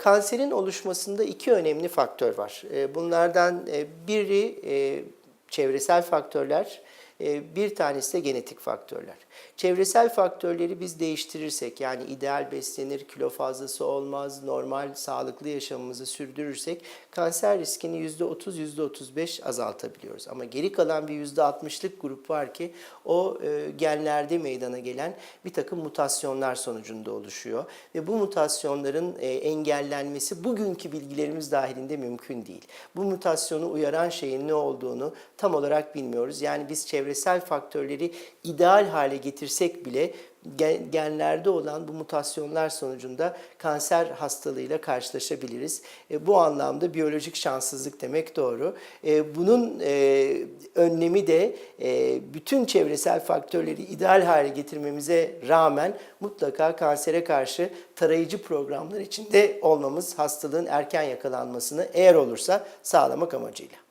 Kanserin oluşmasında iki önemli faktör var. E, Bunlardan e, biri e, çevresel faktörler, bir tanesi de genetik faktörler. Çevresel faktörleri biz değiştirirsek yani ideal beslenir, kilo fazlası olmaz, normal sağlıklı yaşamımızı sürdürürsek kanser riskini %30 %35 azaltabiliyoruz. Ama geri kalan bir %60'lık grup var ki o e, genlerde meydana gelen bir takım mutasyonlar sonucunda oluşuyor ve bu mutasyonların e, engellenmesi bugünkü bilgilerimiz dahilinde mümkün değil. Bu mutasyonu uyaran şeyin ne olduğunu tam olarak bilmiyoruz. Yani biz çevresel faktörleri ideal hale getirsek bile gen- genlerde olan bu mutasyonlar sonucunda kanser hastalığıyla karşılaşabiliriz. E, bu anlamda biyolojik şanssızlık demek doğru. E, bunun e, önlemi de e, bütün çevresel faktörleri ideal hale getirmemize rağmen mutlaka kansere karşı tarayıcı programlar içinde olmamız hastalığın erken yakalanmasını eğer olursa sağlamak amacıyla.